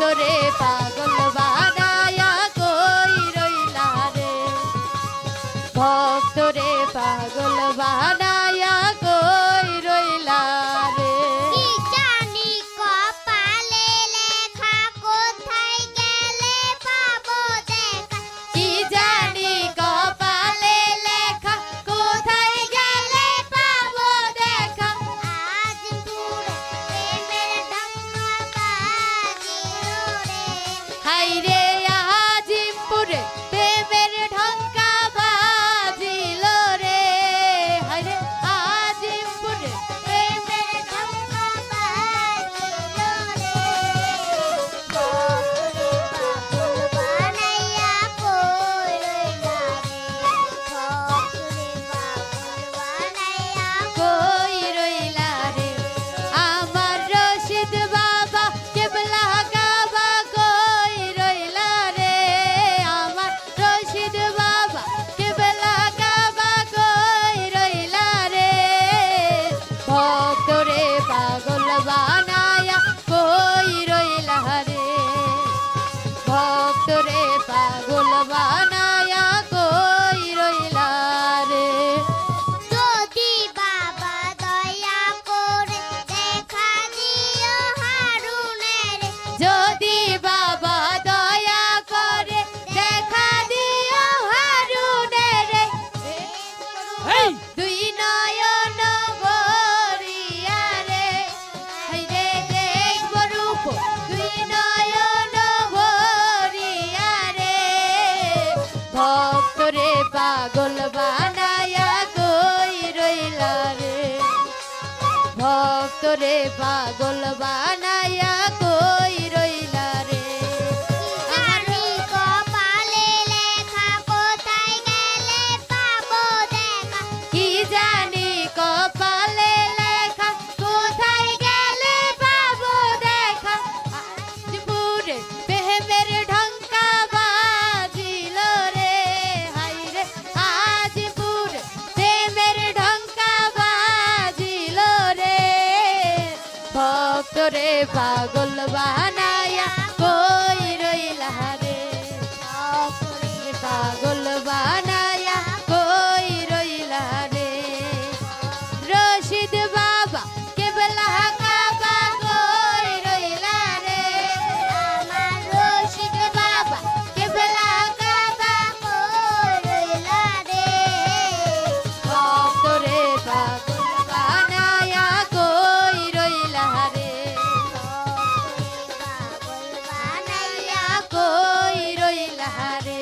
তোরে পাগল বানায়া কই রইলা রে? ভক্তরে পাগল বানা পাগল বানায়া কই রইলা রে। ভক্ত রে পাগল বানায়া তোরে পাগল বানায় কই রইলা রে? পাগল Haré